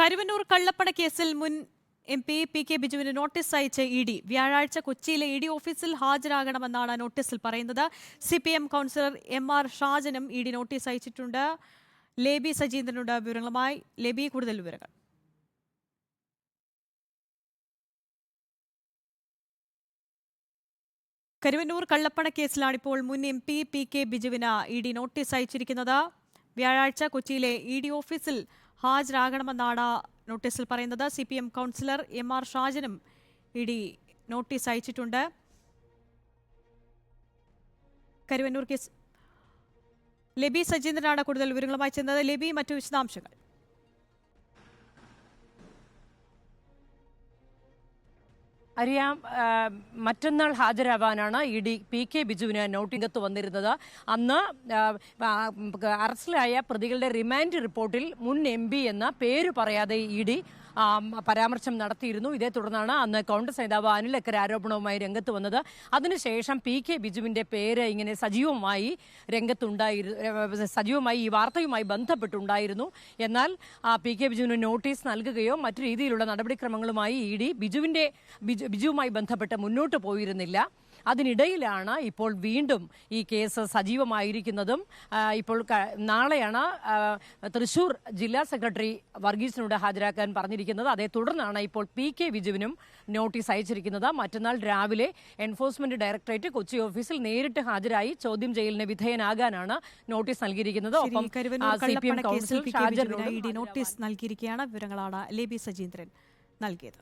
കരുവന്നൂർ കള്ളപ്പണ കേസിൽ മുൻ എം പി പി കെ ബിജുവിന് നോട്ടീസ് അയച്ച് ഇ ഡി വ്യാഴാഴ്ച കൊച്ചിയിലെ ഇ ഡി ഓഫീസിൽ ഹാജരാകണമെന്നാണ് നോട്ടീസിൽ പറയുന്നത്. C P M councillor M R ഷാജനും E D notice അയച്ചിട്ടുണ്ട്. ലേബി സജീന്ദ്രനുണ്ട് വിവരങ്ങളുമായി. ലേബി കൂടുതൽ വിവരങ്ങൾ. കരുവന്നൂർ കള്ളപ്പണ കേസിലാണ് ഇപ്പോൾ മുൻ എം പി പി കെ ബിജുവിന് ഇ ഡി നോട്ടീസ് അയച്ചിരിക്കുന്നത്. വ്യാഴാഴ്ച കൊച്ചിയിലെ ഇ ഡി ഓഫീസിൽ ഹാജരാകണമെന്നാണ് നോട്ടീസിൽ പറയുന്നത്. C P M councillor M R ഷാജനും E D notice അയച്ചിട്ടുണ്ട്. കരുവന്നൂർ കേസ്. ലബി സജീന്ദ്രനാണ് കൂടുതൽ വിവരങ്ങളുമായി ചെന്നത്. ലബി മറ്റു വിശദാംശങ്ങൾ. അറിയാം മറ്റന്നാൾ ഹാജരാവാനാണ് ഇ ഡി പി കെ ബിജുവിന് നോട്ടിംഗത്ത് വന്നിരുന്നത്. അന്ന് അറസ്റ്റിലായ പ്രതികളുടെ റിമാൻഡ് റിപ്പോർട്ടിൽ മുൻ എം എന്ന പേര് പറയാതെ ഇ ഡി പരാമർശം നടത്തിയിരുന്നു. ഇതേ തുടർന്നാണ് അന്ന് കോൺഗ്രസ് നേതാവ് അനിൽ അക്കര ആരോപണവുമായി രംഗത്ത് വന്നത്. അതിനുശേഷം പി കെ ബിജുവിന്റെ പേര് ഇങ്ങനെ സജീവമായി രംഗത്തുണ്ടായിരുന്നു സജീവമായി ഈ വാർത്തയുമായി ബന്ധപ്പെട്ടുണ്ടായിരുന്നു. എന്നാൽ പി കെ ബിജുവിന് നോട്ടീസ് നൽകുകയോ മറ്റു രീതിയിലുള്ള നടപടിക്രമങ്ങളുമായി ഇ ഡി ബിജുവിന്റെ ബിജു ബിജുവുമായി ബന്ധപ്പെട്ട് മുന്നോട്ട് പോയിരുന്നില്ല. അതിനിടയിലാണ് ഇപ്പോൾ വീണ്ടും ഈ കേസ് സജീവമായിരിക്കുന്നതും. ഇപ്പോൾ നാളെയാണ് തൃശൂർ ജില്ലാ സെക്രട്ടറി വർഗീസിനോട് ഹാജരാക്കാൻ പറഞ്ഞിരിക്കുന്നത്. അതേ തുടർന്നാണ് ഇപ്പോൾ പി കെ വിജുവിനും നോട്ടീസ് അയച്ചിരിക്കുന്നത്. മറ്റന്നാൾ രാവിലെ എൻഫോഴ്സ്മെന്റ് ഡയറക്ടറേറ്റ് കൊച്ചി ഓഫീസിൽ നേരിട്ട് ഹാജരായി ചോദ്യം ചെയ്യലിന് വിധേയനാകാനാണ് നോട്ടീസ് നൽകിയിരിക്കുന്നത്. ഒപ്പം C P M council notice നൽകിയിരിക്കുകയാണ് വിവരങ്ങളാണ് ലേബി സജീന്ദ്രൻ നൽകിയത്.